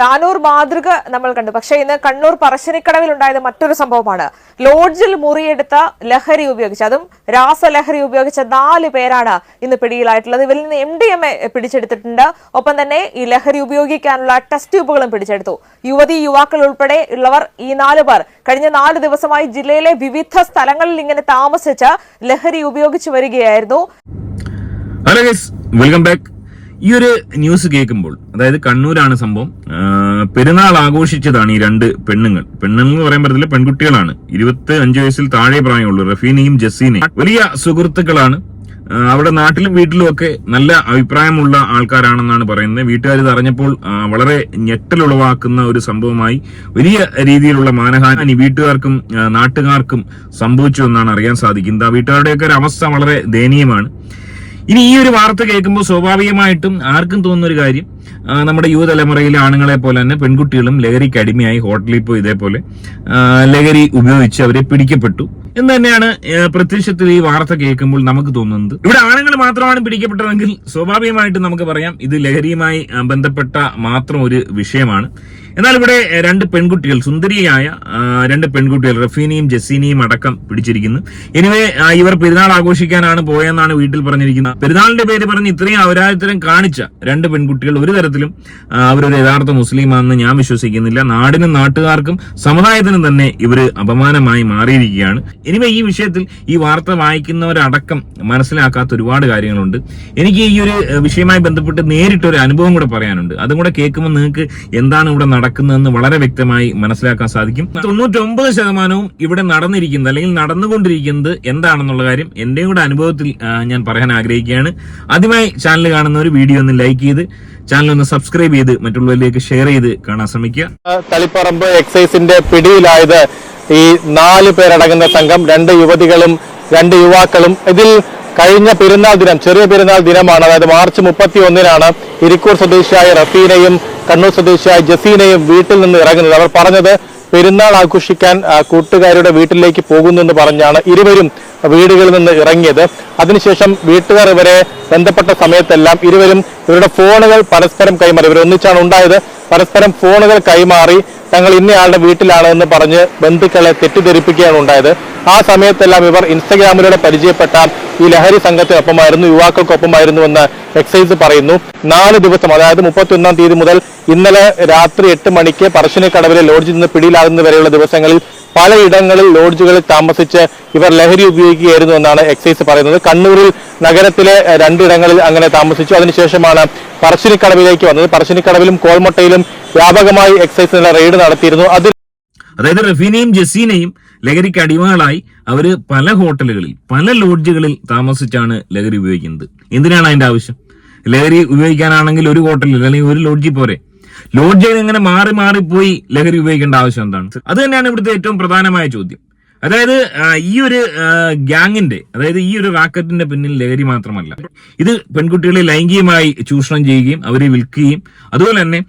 താനൂർ മാതൃക നമ്മൾ കണ്ടു. പക്ഷേ ഇന്ന് കണ്ണൂർ പറശ്ശിനിക്കടവിൽ ഉണ്ടായത് മറ്റൊരു സംഭവമാണ്. ലോഡ്ജിൽ മുറിയെടുത്ത ലഹരി ഉപയോഗിച്ച് അതും രാസലഹരി ഉപയോഗിച്ച നാല് പേരാണ് ഇന്ന് പിടിയിലായിട്ടുള്ളത്. ഇവരിൽ നിന്ന് എം ഡി എം എ പിടിച്ചെടുത്തിട്ടുണ്ട്. ഒപ്പം തന്നെ ഈ ലഹരി ഉപയോഗിക്കാനുള്ള ടെസ്റ്റ് ട്യൂബുകളും പിടിച്ചെടുത്തു. യുവതി യുവാക്കൾ ഉൾപ്പെടെ ഉള്ളവർ ഈ നാല് പേർ കഴിഞ്ഞ നാല് ദിവസമായി ജില്ലയിലെ വിവിധ സ്ഥലങ്ങളിൽ ഇങ്ങനെ താമസിച്ച് ലഹരി ഉപയോഗിച്ചു വരികയായിരുന്നു. വെൽക്കം ബാക്ക് ഈ ഒരു ന്യൂസ് കേൾക്കുമ്പോൾ അതായത് കണ്ണൂരാണ് സംഭവം പെരുന്നാൾ ആഘോഷിച്ചതാണ് ഈ രണ്ട് പെണ്ണുങ്ങൾ. പെണ്ണുങ്ങൾ എന്ന് പറയാൻ പറ്റത്തില്ല പെൺകുട്ടികളാണ്. ഇരുപത്തി അഞ്ച് വയസ്സിൽ താഴെ പ്രായമുള്ളൂ റഫീനയും ജസീനയും. വലിയ സുഹൃത്തുക്കളാണ്. അവിടെ നാട്ടിലും വീട്ടിലും ഒക്കെ നല്ല അഭിപ്രായമുള്ള ആൾക്കാരാണെന്നാണ് പറയുന്നത്. വീട്ടുകാർ ഇത് അറിഞ്ഞപ്പോൾ വളരെ ഞെട്ടലുളവാക്കുന്ന ഒരു സംഭവമായി വലിയ രീതിയിലുള്ള മാനഹാനി വീട്ടുകാർക്കും നാട്ടുകാർക്കും സംഭവിച്ചു എന്നാണ് അറിയാൻ സാധിക്കുന്നത്. ആ വീട്ടുകാരുടെയൊക്കെ ഒരു അവസ്ഥ വളരെ ദയനീയമാണ്. ഇനി ഈ ഒരു വാർത്ത കേൾക്കുമ്പോൾ സ്വാഭാവികമായിട്ടും ആർക്കും തോന്നുന്ന ഒരു കാര്യം നമ്മുടെ യുവതലമുറയിലെ ആണുങ്ങളെ പോലെ തന്നെ പെൺകുട്ടികളും ലഹരിക്ക് അടിമയായി ഹോട്ടലിൽ പോയി ഇതേപോലെ ലഹരി ഉപയോഗിച്ച് അവരെ പിടിക്കപ്പെട്ടു. എന്ന് തന്നെയാണ് പ്രത്യക്ഷത്തിൽ ഈ വാർത്ത കേൾക്കുമ്പോൾ നമുക്ക് തോന്നുന്നത്. ഇവിടെ ആണുങ്ങൾ മാത്രമാണ് പിടിക്കപ്പെട്ടതെങ്കിൽ സ്വാഭാവികമായിട്ടും നമുക്ക് പറയാം ഇത് ലഹരിയുമായി ബന്ധപ്പെട്ട മാത്രം ഒരു വിഷയമാണ്. എന്നാൽ ഇവിടെ രണ്ട് പെൺകുട്ടികൾ സുന്ദരിയായ രണ്ട് പെൺകുട്ടികൾ റഫീനയും ജസീനയും അടക്കം പിടിച്ചിരിക്കുന്നു. എനിവേ ഇവർ പെരുന്നാൾ ആഘോഷിക്കാനാണ് പോയെന്നാണ് വീട്ടിൽ പറഞ്ഞിരിക്കുന്നത്. പെരുന്നാളിന്റെ പേര് പറഞ്ഞ് ഇത്രയും അവരാതരം കാണിച്ച രണ്ട് പെൺകുട്ടികൾ ഒരു തരത്തിലും അവരൊരു യഥാർത്ഥ മുസ്ലിമാണെന്ന് ഞാൻ വിശ്വസിക്കുന്നില്ല. നാടിനും നാട്ടുകാർക്കും സമുദായത്തിനും തന്നെ ഇവർ അപമാനമായി മാറിയിരിക്കുകയാണ്. എനിവേ ഈ വിഷയത്തിൽ ഈ വാർത്ത വായിക്കുന്നവരടക്കം മനസ്സിലാക്കാത്ത ഒരുപാട് കാര്യങ്ങളുണ്ട്. എനിക്ക് ഈ ഒരു വിഷയമായി ബന്ധപ്പെട്ട് നേരിട്ടൊരു അനുഭവം കൂടെ പറയാനുണ്ട്. അതും കൂടെ കേൾക്കുമ്പോൾ നിങ്ങൾക്ക് എന്താണ് ഇവിടെ നടക്കുന്നതെന്ന് വളരെ വ്യക്തമായി മനസ്സിലാക്കാൻ സാധിക്കും. തൊണ്ണൂറ്റൊമ്പത് ശതമാനവും ഇവിടെ നടന്നിരിക്കുന്നത് അല്ലെങ്കിൽ നടന്നുകൊണ്ടിരിക്കുന്നത് എന്താണെന്നുള്ള കാര്യം എന്റെയും കൂടെ അനുഭവത്തിൽ ഞാൻ പറയാൻ ആഗ്രഹിക്കുകയാണ്. ആദ്യമായി ചാനൽ കാണുന്ന ഒരു വീഡിയോ ഒന്ന് ലൈക്ക് ചെയ്ത് ചാനൽ ഒന്ന് സബ്സ്ക്രൈബ് ചെയ്ത് മറ്റുള്ളവരിലേക്ക് ഷെയർ ചെയ്ത് കാണാൻ ശ്രമിക്കുക. തളിപ്പറമ്പ് എക്സൈസിന്റെ പിടിയിലായത് ഈ നാല് പേരടങ്ങുന്ന സംഘം രണ്ട് യുവതികളും രണ്ട് യുവാക്കളും. ഇതിൽ കഴിഞ്ഞ പെരുന്നാൾ ദിനം ചെറിയ പെരുന്നാൾ ദിനമാണ്. അതായത് മാർച്ച് മുപ്പത്തി ഒന്നിനാണ് ഇരിക്കൂർ സ്വദേശിയായ റഫീനയും കണ്ണൂർ സ്വദേശിയായ ജസീനയും വീട്ടിൽ നിന്ന് ഇറങ്ങുന്നത്. അവർ പറഞ്ഞത് പെരുന്നാൾ ആഘോഷിക്കാൻ കൂട്ടുകാരുടെ വീട്ടിലേക്ക് പോകുന്നു എന്ന് പറഞ്ഞാണ് ഇരുവരും വീടുകളിൽ നിന്ന് ഇറങ്ങിയത്. അതിനുശേഷം വീട്ടുകാർ ഇവരെ ബന്ധപ്പെട്ട സമയത്തെല്ലാം ഇരുവരും ഇവരുടെ ഫോണുകൾ പരസ്പരം കൈമാറി. ഇവർ ഒന്നിച്ചാണ് ഉണ്ടായത്. പരസ്പരം ഫോണുകൾ കൈമാറി തങ്ങൾ ഇന്നയാളുടെ വീട്ടിലാണ് എന്ന് പറഞ്ഞ് ബന്ധുക്കളെ തെറ്റിദ്ധരിപ്പിക്കുകയാണ് ഉണ്ടായത്. ആ സമയത്തെല്ലാം ഇവർ ഇൻസ്റ്റഗ്രാമിലൂടെ പരിചയപ്പെട്ട ഈ ലഹരി സംഘത്തിനൊപ്പമായിരുന്നു യുവാക്കൾക്കൊപ്പമായിരുന്നു എന്ന് എക്സൈസ് പറയുന്നു. നാല് ദിവസം അതായത് മുപ്പത്തിയൊന്നാം തീയതി മുതൽ ഇന്നലെ രാത്രി എട്ട് മണിക്ക് പറശ്ശിനിക്കടവിലെ ലോഡ്ജിൽ നിന്ന് പിടിയിലാകുന്നതുവരെയുള്ള ദിവസങ്ങളിൽ പലയിടങ്ങളിൽ ലോഡ്ജുകളിൽ താമസിച്ച് ഇവർ ലഹരി ഉപയോഗിക്കുകയായിരുന്നു എന്നാണ് എക്സൈസ് പറയുന്നത്. കണ്ണൂരിൽ നഗരത്തിലെ രണ്ടിടങ്ങളിൽ അങ്ങനെ താമസിച്ചു. അതിനുശേഷമാണ് പറശ്ശിനിക്കടവിലേക്ക് വന്നത്. പറശ്ശിനിക്കടവിലും കോൾമൊട്ടയിലും വ്യാപകമായി എക്സൈസ് റെയ്ഡ് നടത്തിയിരുന്നു. അതിൽ അതായത് റഫീനയും ജസീനയും ലഹരിക്ക് അടിമകളായി അവർ പല ഹോട്ടലുകളിൽ പല ലോഡ്ജുകളിൽ താമസിച്ചാണ് ലഹരി ഉപയോഗിക്കുന്നത്. എന്തിനാണ് അതിന്റെ ആവശ്യം? ലഹരി ഉപയോഗിക്കാനാണെങ്കിൽ ഒരു ഹോട്ടലിൽ അല്ലെങ്കിൽ ഒരു ലോഡ്ജിൽ പോരെ? ലോഡ്ജിൽ ഇങ്ങനെ മാറി മാറി പോയി ലഹരി ഉപയോഗിക്കേണ്ട ആവശ്യം എന്താണ്? അത് തന്നെയാണ് ഇവിടുത്തെ ഏറ്റവും പ്രധാനമായ ചോദ്യം. അതായത് ഈ ഒരു ഗ്യാങ്ങിന്റെ അതായത് ഈ ഒരു റാക്കറ്റിന്റെ പിന്നിൽ ലഹരി മാത്രമല്ല. ഇത് പെൺകുട്ടികളെ ലൈംഗികമായി ചൂഷണം ചെയ്യുകയും അവരെ വിൽക്കുകയും അതുപോലെ തന്നെ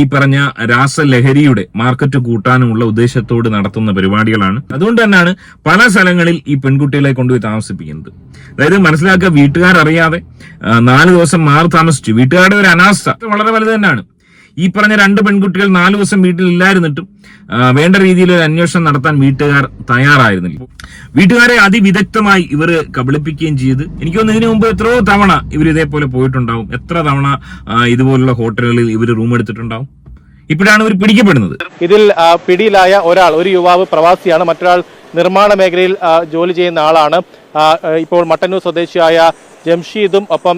ഈ പറഞ്ഞ രാസലഹരിയുടെ മാർക്കറ്റ് കൂട്ടാനുമുള്ള ഉദ്ദേശത്തോട് നടത്തുന്ന പരിപാടികളാണ്. അതുകൊണ്ട് തന്നെയാണ് പല സ്ഥലങ്ങളിൽ ഈ പെൺകുട്ടികളെ കൊണ്ടുപോയി താമസിപ്പിക്കുന്നത്. അതായത് മനസ്സിലാക്കുക വീട്ടുകാരറിയാതെ നാല് ദിവസം മാറി താമസിച്ചു. വീട്ടുകാരുടെ ഒരു അനാസ്ഥ വളരെ വലുത് തന്നെയാണ്. ഈ പറഞ്ഞ രണ്ട് പെൺകുട്ടികൾ നാലു ദിവസം വീട്ടിൽ ഇല്ലായിരുന്നിട്ടും വേണ്ട രീതിയിൽ ഒരു അന്വേഷണം നടത്താൻ വീട്ടുകാർ തയ്യാറായിരുന്നില്ല. വീട്ടുകാരെ അതിവിദഗ്ധമായി ഇവർ കബളിപ്പിക്കുകയും ചെയ്ത് എനിക്ക് തോന്നുന്നു ഇതിനു മുമ്പ് എത്രയോ തവണ ഇവർ ഇതേപോലെ പോയിട്ടുണ്ടാവും. എത്ര തവണ ഇതുപോലുള്ള ഹോട്ടലുകളിൽ ഇവർ റൂം എടുത്തിട്ടുണ്ടാവും? ഇപ്പോഴാണ് ഇവർ പിടിക്കപ്പെടുന്നത്. ഇതിൽ പിടിയിലായ ഒരാൾ ഒരു യുവാവ് പ്രവാസിയാണ് മറ്റൊരാൾ നിർമ്മാണ മേഖലയിൽ ജോലി ചെയ്യുന്ന ആളാണ്. ഇപ്പോൾ മട്ടന്നൂർ സ്വദേശിയായ ജംഷീദും ഒപ്പം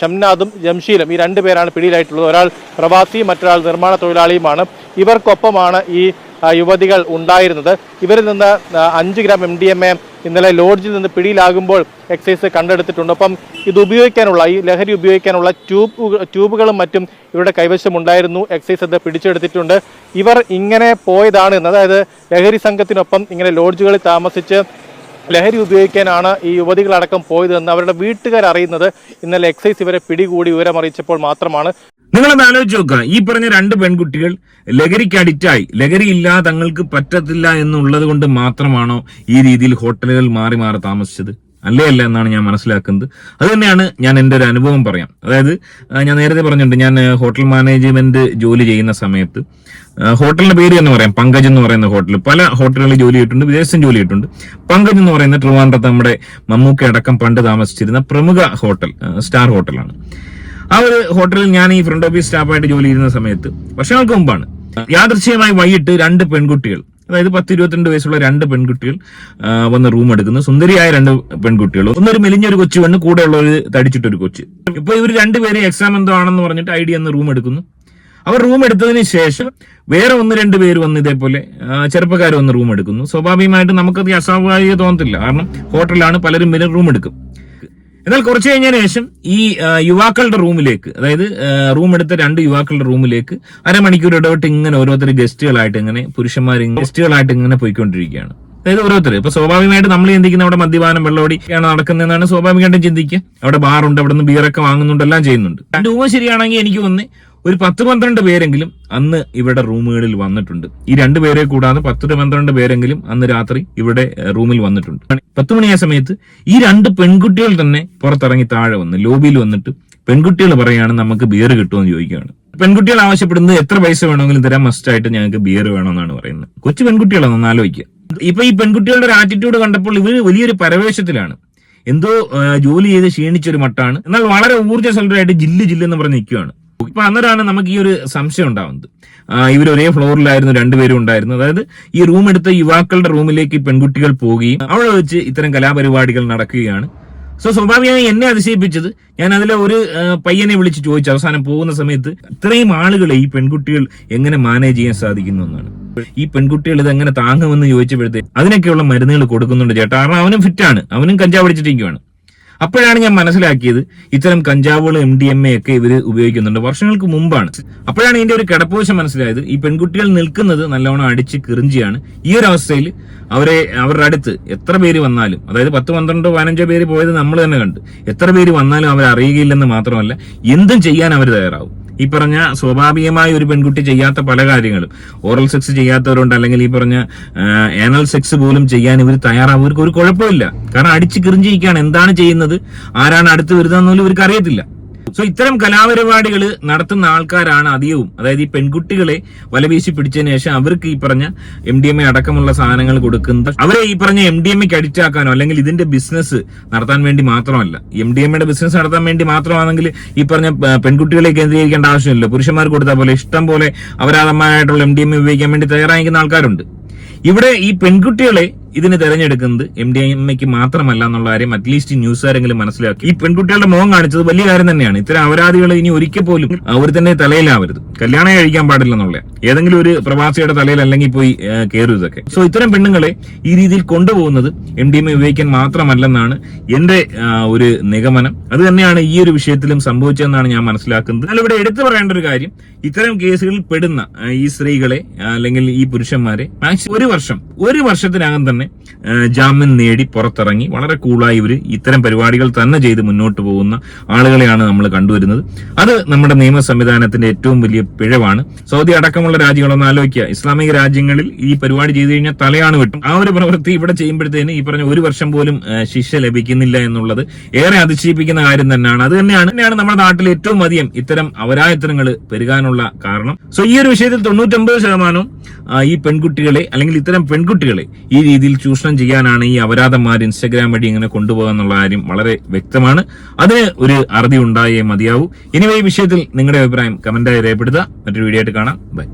ഷംനാദും ജംഷീലും ഈ രണ്ട് പേരാണ് പിടിയിലായിട്ടുള്ളത്. ഒരാൾ പ്രവാസി മറ്റൊരാൾ നിർമ്മാണ തൊഴിലാളിയുമാണ്. ഇവർക്കൊപ്പമാണ് ഈ യുവതികൾ ഉണ്ടായിരുന്നത്. ഇവരിൽ നിന്ന് അഞ്ച് gram M D M A ഇന്നലെ ലോഡ്ജിൽ നിന്ന് പിടിയിലാകുമ്പോൾ എക്സൈസ് കണ്ടെടുത്തിട്ടുണ്ട്. അപ്പം ഇത് ഉപയോഗിക്കാനുള്ള ഈ ലഹരി ഉപയോഗിക്കാനുള്ള ട്യൂബ് ട്യൂബുകളും മറ്റും ഇവരുടെ കൈവശം ഉണ്ടായിരുന്നു. എക്സൈസ് അത് പിടിച്ചെടുത്തിട്ടുണ്ട്. ഇവർ ഇങ്ങനെ പോയതാണ് അതായത് ലഹരി സംഘത്തിനൊപ്പം ഇങ്ങനെ ലോഡ്ജുകളിൽ താമസിച്ച് ലഹരി ഉപയോഗിക്കാനാണ് ഈ യുവതികളടക്കം പോയതെന്ന് അവരുടെ വീട്ടുകാർ അറിയുന്നത്. ഇന്നലെ എക്സൈസ് ഇവരെ പിടികൂടി വിവരമറിയിച്ചപ്പോൾ മാത്രമാണ്. നിങ്ങളൊന്ന് ആലോചിച്ച് നോക്കുക. ഈ പറഞ്ഞ രണ്ട് പെൺകുട്ടികൾ ലഹരിക്ക് അഡിക്റ്റായി. ഇല്ലാതെ തങ്ങൾക്ക് പറ്റത്തില്ല എന്നുള്ളത് കൊണ്ട് മാത്രമാണോ ഈ രീതിയിൽ ഹോട്ടലുകൾ മാറി മാറി താമസിച്ചത്? അല്ല എന്നാണ് ഞാൻ മനസ്സിലാക്കുന്നത്. അത് തന്നെയാണ് ഞാൻ എന്റെ ഒരു അനുഭവം പറയാം. അതായത് ഞാൻ നേരത്തെ പറഞ്ഞിട്ടുണ്ട് ഞാൻ ഹോട്ടൽ മാനേജ്മെന്റ് ജോലി ചെയ്യുന്ന സമയത്ത് ഹോട്ടലിന്റെ പേര് എന്ന് പറയാം പങ്കജ് എന്ന് പറയുന്ന ഹോട്ടൽ. പല ഹോട്ടലുകളിൽ ജോലി ചെയ്തിട്ടുണ്ട് വിദേശത്തും ജോലി ചെയ്തിട്ടുണ്ട്. പങ്കജ് എന്ന് പറയുന്ന ട്രിവാൻഡ്രത്ത് നമ്മുടെ മമ്മൂക്ക അടക്കം പണ്ട് താമസിച്ചിരുന്ന പ്രമുഖ ഹോട്ടൽ സ്റ്റാർ ഹോട്ടലാണ്. ആ ഒരു ഹോട്ടലിൽ ഞാൻ ഈ ഫ്രണ്ട് ഓഫീസ് സ്റ്റാഫായിട്ട് ജോലി ചെയ്യുന്ന സമയത്ത് വർഷങ്ങൾക്ക് മുമ്പാണ് യാദൃശ്ചികമായി വൈകിട്ട് രണ്ട് പെൺകുട്ടികൾ അതായത് പത്ത് ഇരുപത്തിരണ്ട് വയസ്സുള്ള രണ്ട് പെൺകുട്ടികൾ വന്ന് റൂം എടുക്കുന്നു. സുന്ദരിയായ രണ്ട് പെൺകുട്ടികൾ ഒന്നൊരു മെലിഞ്ഞൊരു കൊച്ചു പെണ്ണ് കൂടെയുള്ള ഒരു തടിച്ചിട്ടൊരു കൊച്ച്. ഇപ്പൊ ഇവർ രണ്ടുപേരും എക്സാം എന്തോ ആണെന്ന് പറഞ്ഞിട്ട് ഐ ഡി എന്ന് റൂം എടുക്കുന്നു. അവർ റൂം എടുത്തതിന് ശേഷം വേറെ ഒന്ന് രണ്ട് പേര് വന്ന് ഇതേപോലെ ചെറുപ്പക്കാർ വന്ന് റൂം എടുക്കുന്നു. സ്വാഭാവികമായിട്ടും നമുക്കത് അസ്വാഭാവിക തോന്നത്തില്ല. കാരണം ഹോട്ടലിലാണ് പലരും വരും റൂം എടുക്കും. എന്നാൽ കുറച്ച് കഴിഞ്ഞതിന് ശേഷം ഈ യുവാക്കളുടെ റൂമിലേക്ക് അതായത് റൂം എടുത്ത രണ്ട് യുവാക്കളുടെ റൂമിലേക്ക് അരമണിക്കൂർ ഇടവിട്ട് ഇങ്ങനെ ഓരോരുത്തർ ഗസ്റ്റുകളായിട്ട് ഇങ്ങനെ പുരുഷന്മാർ ഗസ്റ്റുകളായിട്ട് ഇങ്ങനെ പോയിക്കൊണ്ടിരിക്കുകയാണ്. അതായത് ഓരോരുത്തർ ഇപ്പൊ സ്വാഭാവികമായിട്ട് നമ്മൾ ചിന്തിക്കുന്ന അവിടെ മദ്യപാനം വെള്ളോടിയാണ് നടക്കുന്നതെന്നാണ് സ്വാഭാവികമായിട്ടും ചിന്തിക്കുക. അവിടെ ബാറുണ്ട് അവിടെ നിന്ന് ബിയറൊക്കെ വാങ്ങുന്നുണ്ട് എല്ലാം ചെയ്യുന്നുണ്ട്. ഊഹം ശരിയാണെങ്കിൽ എനിക്ക് തോന്നി ഒരു പത്ത് പന്ത്രണ്ട് പേരെങ്കിലും അന്ന് ഇവിടെ റൂമുകളിൽ വന്നിട്ടുണ്ട്. ഈ രണ്ട് പേരെ കൂടാതെ പത്ത് പന്ത്രണ്ട് പേരെങ്കിലും അന്ന് രാത്രി ഇവിടെ റൂമിൽ വന്നിട്ടുണ്ട്. പത്ത് മണിയായ സമയത്ത് ഈ രണ്ട് പെൺകുട്ടികൾ തന്നെ പുറത്തിറങ്ങി താഴെ വന്ന് ലോബിയിൽ വന്നിട്ട് പെൺകുട്ടികൾ പറയാണ് നമുക്ക് ബിയർ കിട്ടുമെന്ന് ചോദിക്കുകയാണ്. പെൺകുട്ടികൾ ആവശ്യപ്പെടുന്നത് എത്ര പൈസ വേണമെങ്കിലും തരാൻ മസ്റ്റ് ആയിട്ട് ഞങ്ങൾക്ക് ബിയർ വേണമെന്നാണ് പറയുന്നത്. കൊച്ചു പെൺകുട്ടികളാണ് ഒന്ന് ആലോചിക്കുക. ഇപ്പൊ ഈ പെൺകുട്ടികളുടെ ഒരു ആറ്റിറ്റ്യൂഡ് കണ്ടപ്പോൾ ഇവർ വലിയൊരു പരവേശത്തിലാണ്. എന്തോ ജോലി ചെയ്ത് ക്ഷീണിച്ചൊരു മട്ടാണ്. എന്നാൽ വളരെ ഊർജസ്വലരായിട്ട് ജില്ല് ജില്ല് എന്ന് പറഞ്ഞ് നിൽക്കുകയാണ്. ഇപ്പൊ അന്നേരമാണ് നമുക്ക് ഈ ഒരു സംശയം ഉണ്ടാവുന്നത്. ഇവർ ഒരേ ഫ്ലോറിലായിരുന്നു രണ്ടുപേരും ഉണ്ടായിരുന്നു. അതായത് ഈ റൂം എടുത്ത യുവാക്കളുടെ റൂമിലേക്ക് പെൺകുട്ടികൾ പോവുകയും അവിടെ വെച്ച് ഇത്തരം കലാപരിപാടികൾ നടക്കുകയാണ്. സോ സ്വാഭാവികമായി എന്നെ അതിശയിപ്പിച്ചത് ഞാൻ അതിലെ ഒരു പയ്യനെ വിളിച്ച് ചോദിച്ചു. അവസാനം പോകുന്ന സമയത്ത് ഇത്രയും ആളുകളെ ഈ പെൺകുട്ടികൾ എങ്ങനെ മാനേജ് ചെയ്യാൻ സാധിക്കുന്നു എന്നാണ്. ഈ പെൺകുട്ടികൾ ഇത് എങ്ങനെ താങ്ങുമെന്ന് ചോദിച്ചപ്പോഴത്തേ അതിനൊക്കെയുള്ള മരുന്നുകൾ കൊടുക്കുന്നുണ്ട് ചേട്ടാ. കാരണം അവനും ഫിറ്റാണ് അവനും കഞ്ചാവ് അടിച്ചിട്ടിരിക്കുകയാണ് അപ്പോഴാണ് ഞാൻ മനസ്സിലാക്കിയത് ഇത്തരം കഞ്ചാവുകൾ എം ഡി എം എ ഒക്കെ ഇവർ ഉപയോഗിക്കുന്നുണ്ട്. വർഷങ്ങൾക്ക് മുമ്പാണ്. അപ്പോഴാണ് ഇതിന്റെ ഒരു കിടപ്പുവശം മനസ്സിലായത്. ഈ പെൺകുട്ടികൾ നിൽക്കുന്നത് നല്ലവണ്ണം അടിച്ച് കിറിഞ്ചിയാണ്. ഈ ഒരു അവസ്ഥയിൽ അവരെ അവരുടെ അടുത്ത് എത്ര പേര് വന്നാലും അതായത് പത്ത് പന്ത്രണ്ടോ പതിനഞ്ചോ പേര് പോയത് നമ്മൾ തന്നെ കണ്ടു. എത്ര പേര് വന്നാലും അവരെ മാത്രമല്ല എന്തും ചെയ്യാൻ അവർ തയ്യാറാവും. ഈ പറഞ്ഞ സ്വാഭാവികമായ ഒരു പെൺകുട്ടി ചെയ്യാത്ത പല കാര്യങ്ങളും. ഓറൽ സെക്സ് ചെയ്യാത്തവരുണ്ട് അല്ലെങ്കിൽ ഈ പറഞ്ഞ ഏനൽ സെക്സ് പോലും ചെയ്യാൻ ഇവർ തയ്യാറാവും. ഇവർക്ക് ഒരു കുഴപ്പമില്ല. കാരണം അടിച്ച് കിറിഞ്ചിരിക്കുകയാണ്. എന്താണ് ചെയ്യുന്നത്? ആരാണ് അടുത്ത് വരുന്നതെന്ന് ഇവർക്ക് അറിയത്തില്ല. സോ ഇത്തരം കലാപരിപാടികൾ നടത്തുന്ന ആൾക്കാരാണ് അധികവും. അതായത് ഈ പെൺകുട്ടികളെ വലവീശി പിടിച്ചതിന് ശേഷം അവർക്ക് ഈ പറഞ്ഞ എം ഡി എം എ അടക്കമുള്ള സാധനങ്ങൾ കൊടുക്കുന്നത്. അവരെ ഈ പറഞ്ഞ എം ഡി എം എക്ക് അടിച്ചാക്കാനോ അല്ലെങ്കിൽ ഇതിന്റെ ബിസിനസ് നടത്താൻ വേണ്ടി മാത്രമല്ല. എം ഡി എം എയുടെ ബിസിനസ് നടത്താൻ വേണ്ടി മാത്രമാണെങ്കിൽ ഈ പറഞ്ഞ പെൺകുട്ടികളെ കേന്ദ്രീകരിക്കേണ്ട ആവശ്യമില്ല പുരുഷന്മാർ കൊടുത്താൽ പോലെ ഇഷ്ടം പോലെ അവരാധമായിട്ടുള്ള എം ഡി എം എ ഉപയോഗിക്കാൻ വേണ്ടി തയ്യാറായിരിക്കുന്ന ആൾക്കാരുണ്ട്. ഇവിടെ ഈ പെൺകുട്ടികളെ ഇതിന് തെരഞ്ഞെടുക്കുന്നത് എം ഡി എം എക്ക് മാത്രമല്ല എന്നുള്ള കാര്യം അറ്റ്ലീസ്റ്റ് ന്യൂസുകാരെങ്കിലും മനസ്സിലാക്കി. ഈ പെൺകുട്ടികളുടെ മുഖം കാണിച്ചത് വലിയ കാര്യം തന്നെയാണ്. ഇത്തരം അപരാധികൾ ഇനി ഒരിക്കൽ പോലും അവർ തന്നെ തലയിലാവരുത്. കല്യാണം കഴിക്കാൻ പാടില്ല എന്നുള്ള ഏതെങ്കിലും ഒരു പ്രവാസിയുടെ തലയിൽ അല്ലെങ്കിൽ പോയി കയറും സോ ഇത്തരം പെണ്ണുങ്ങളെ ഈ രീതിയിൽ കൊണ്ടുപോകുന്നത് എം ഡി എം എ ഉപയോഗിക്കാൻ മാത്രമല്ലെന്നാണ് എന്റെ ഒരു നിഗമനം. അത് തന്നെയാണ് ഈ ഒരു വിഷയത്തിലും സംഭവിച്ചതെന്നാണ് ഞാൻ മനസ്സിലാക്കുന്നത്. എന്നാൽ ഇവിടെ എടുത്തു പറയേണ്ട ഒരു കാര്യം ഇത്തരം കേസുകളിൽ പെടുന്ന ഈ സ്ത്രീകളെ അല്ലെങ്കിൽ ഈ പുരുഷന്മാരെ മാക്സിമം ഒരു വർഷം ഒരു വർഷത്തിനകം തന്നെ ആ, ജാമ്യം നേടി പുറത്തിറങ്ങി. വളരെ കൂളായി ഇവർ ഇത്തരം പരിപാടികൾ തന്നെ ചെയ്ത് മുന്നോട്ട് പോകുന്ന ആളുകളെയാണ് നമ്മൾ കണ്ടുവരുന്നത്. അത് നമ്മുടെ നിയമ സംവിധാനത്തിന്റെ ഏറ്റവും വലിയ പിഴവാണ്. സൗദി അടക്കമുള്ള രാജ്യങ്ങളൊന്ന് ആലോചിക്കുക. ഇസ്ലാമിക രാജ്യങ്ങളിൽ ഈ പരിപാടി ചെയ്തു കഴിഞ്ഞാൽ തലയാണ് വെട്ടും. ആ ഒരു പ്രവൃത്തി ഇവിടെ ചെയ്യുമ്പോഴത്തേന് ഈ പറഞ്ഞ ഒരു വർഷം പോലും ശിക്ഷ ലഭിക്കുന്നില്ല എന്നുള്ളത് ഏറെ അതിശയിപ്പിക്കുന്ന കാര്യം തന്നെയാണ്. അത് തന്നെയാണ് തന്നെയാണ് നമ്മുടെ നാട്ടിൽ ഏറ്റവും അധികം ഇത്തരം അവരായത്തനങ്ങൾ പെരുകാനുള്ള കാരണം. സോ ഈ ഒരു വിഷയത്തിൽ തൊണ്ണൂറ്റൊമ്പത് ശതമാനവും ആ, ഈ പെൺകുട്ടികളെ അല്ലെങ്കിൽ ഇത്തരം പെൺകുട്ടികളെ ഈ രീതിയിൽ ചൂഷണം ചെയ്യാനാണ് ഈ അപരാധന്മാർ ഇൻസ്റ്റഗ്രാം വഴി ഇങ്ങനെ കൊണ്ടുപോകുക എന്നുള്ള കാര്യം വളരെ വ്യക്തമാണ്. അതിന് ഒരു അറുതി ഉണ്ടായേ മതിയാവൂ. ഇനിവേ ഈ വിഷയത്തിൽ നിങ്ങളുടെ അഭിപ്രായം കമന്റായി രേഖപ്പെടുത്തുക. മറ്റൊരു വീഡിയോ ആയിട്ട് കാണാം. ബൈ